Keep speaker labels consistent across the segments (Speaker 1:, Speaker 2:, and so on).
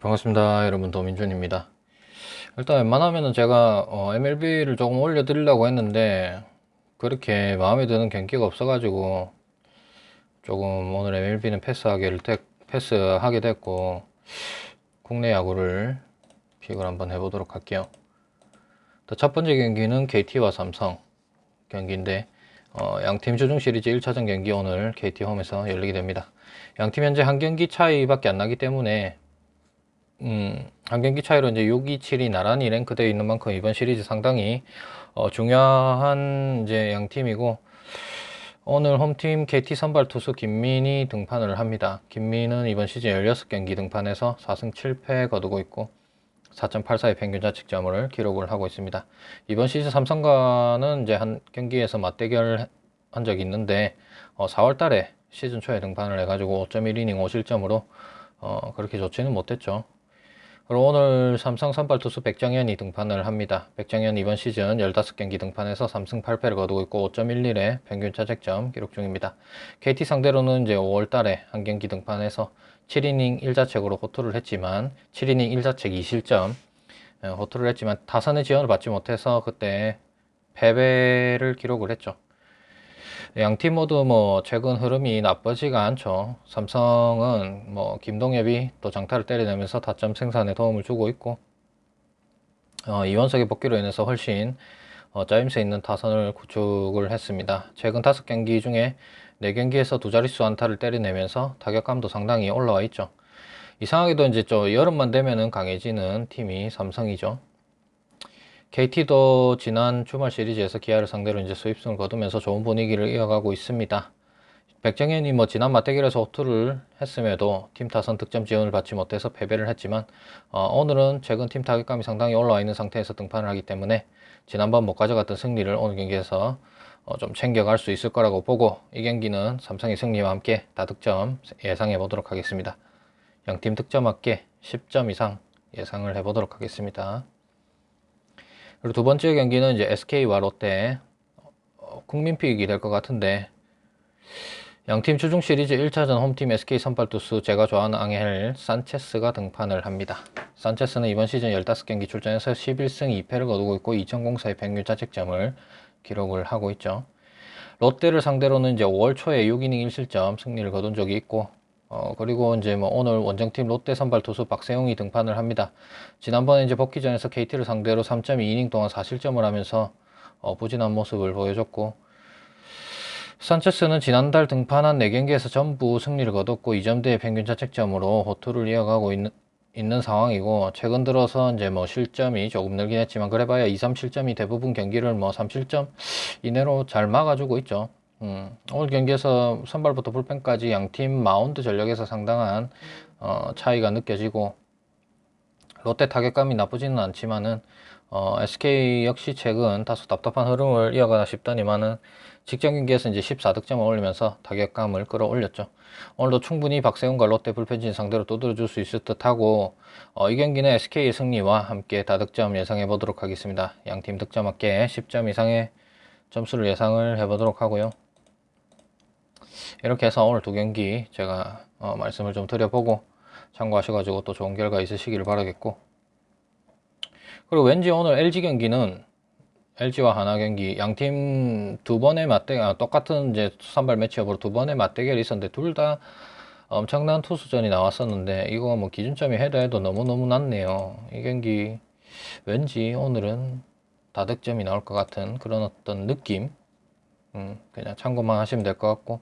Speaker 1: 반갑습니다 여러분. 도민준입니다. 일단 웬만하면은 제가 어, MLB를 조금 올려드리려고 했는데 그렇게 마음에 드는 경기가 없어 가지고 조금 오늘 MLB는 패스하기를 되- 패스하게 됐고 국내 야구를 픽을 한번 해보도록 할게요. 또첫 번째 경기는 KT와 삼성 경기인데 어, 양팀 주중 시리즈 1차전 경기 오늘 KT 홈에서 열리게 됩니다. 양팀 현재 한 경기 차이밖에 안 나기 때문에 음, 한 경기 차이로 이제 6, 2, 7이 나란히 랭크되어 있는 만큼 이번 시리즈 상당히 어, 중요한 이제 양 팀이고 오늘 홈팀 KT 선발 투수 김민이 등판을 합니다. 김민은 이번 시즌 16경기 등판해서 4승 7패 거두고 있고 4.84의 평균 자책점을 기록을 하고 있습니다. 이번 시즌 삼성과는 이제 한 경기에서 맞대결 한 적이 있는데 어, 4월 달에 시즌 초에 등판을 해가지고 5.1이닝 5실점으로 어, 그렇게 좋지는 못했죠. 오늘 삼성 선발 투수 백정현이 등판을 합니다. 백정현 이번 시즌 15경기 등판해서 3승 8패를 거두고 있고 5.11의 평균 자책점 기록 중입니다. KT 상대로는 이제 5월 달에 한 경기 등판해서 7이닝 1자책으로 호투를 했지만 7이닝 1자책 2실점 호투를 했지만 타선의 지원을 받지 못해서 그때 패배를 기록을 했죠. 양 팀 모두 뭐 최근 흐름이 나쁘지가 않죠. 삼성은 뭐 김동엽이 또 장타를 때려내면서 타점 생산에 도움을 주고 있고 어, 이원석의 복귀로 인해서 훨씬 어, 짜임새 있는 타선을 구축을 했습니다. 최근 다섯 경기 중에 네 경기에서 두 자릿수 안타를 때려내면서 타격감도 상당히 올라와 있죠. 이상하게도 이제 저 여름만 되면은 강해지는 팀이 삼성이죠. KT도 지난 주말 시리즈에서 기아를 상대로 이제 수입승을 거두면서 좋은 분위기를 이어가고 있습니다. 백정현이 뭐 지난 맞대결에서 호투를 했음에도 팀 타선 득점 지원을 받지 못해서 패배를 했지만 어, 오늘은 최근 팀 타격감이 상당히 올라와 있는 상태에서 등판을 하기 때문에 지난번 못 가져갔던 승리를 오늘 경기에서 어, 좀 챙겨갈 수 있을 거라고 보고 이 경기는 삼성의 승리와 함께 다득점 예상해 보도록 하겠습니다. 양팀 득점 합계 10점 이상 예상을 해 보도록 하겠습니다. 그리고 두 번째 경기는 이제 SK와 롯데 어, 국민픽이 될 것 같은데 양팀 주중 시리즈 1차전 홈팀 SK 선발 투수 제가 좋아하는 앙헬 산체스가 등판을 합니다. 산체스는 이번 시즌 15경기 출전해서 11승 2패를 거두고 있고 2004의 평균 자책점을 기록을 하고 있죠. 롯데를 상대로는 이제 5월 초에 6이닝 1실점 승리를 거둔 적이 있고 어, 그리고 이제 뭐 오늘 원정팀 롯데 선발 투수 박세용이 등판을 합니다. 지난번에 이제 복귀전에서 KT를 상대로 3.2이닝 동안 4실점을 하면서 어, 부진한 모습을 보여줬고 산체스는 지난달 등판한 4경기에서 전부 승리를 거뒀고 2점대의 평균 자책점으로 호투를 이어가고 있는, 있는 상황이고 최근 들어서 이제 뭐 실점이 조금 늘긴 했지만 그래봐야 2, 3실점이 대부분 경기를 뭐 3실점 이내로 잘 막아주고 있죠. 음, 오늘 경기에서 선발부터 불펜까지 양팀 마운드 전력에서 상당한 어, 차이가 느껴지고 롯데 타격감이 나쁘지는 않지만은 어, SK 역시 최근 다소 답답한 흐름을 이어가나 싶더니만은 직전 경기에서 이제 14득점을 올리면서 타격감을 끌어올렸죠. 오늘도 충분히 박세훈과 롯데 불펜진 상대로 두드려줄 수 있을 듯하고 어, 이 경기는 SK의 승리와 함께 다득점 예상해 보도록 하겠습니다. 양팀 득점 합계 10점 이상의 점수를 예상을 해보도록 하고요. 이렇게 해서 오늘 두 경기 제가 어, 말씀을 좀 드려보고 참고하셔가지고 또 좋은 결과 있으시기를 바라겠고. 그리고 왠지 오늘 LG 경기는 LG와 하나 경기 양 팀 두 번의 맞대 아, 똑같은 이제 선발 매치업으로 두 번의 맞대결이 있었는데 둘 다 엄청난 투수전이 나왔었는데 이거 뭐 기준점이 해도 해도 너무너무 낮네요. 이 경기 왠지 오늘은 다득점이 나올 것 같은 그런 어떤 느낌? 음, 그냥 참고만 하시면 될 것 같고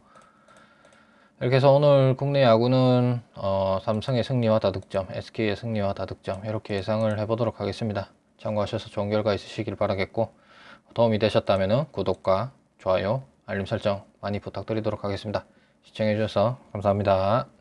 Speaker 1: 이렇게 해서 오늘 국내 야구는 어, 삼성의 승리와 다득점, SK의 승리와 다득점 이렇게 예상을 해보도록 하겠습니다. 참고하셔서 좋은 결과 있으시길 바라겠고 도움이 되셨다면 구독과 좋아요, 알림 설정 많이 부탁드리도록 하겠습니다. 시청해주셔서 감사합니다.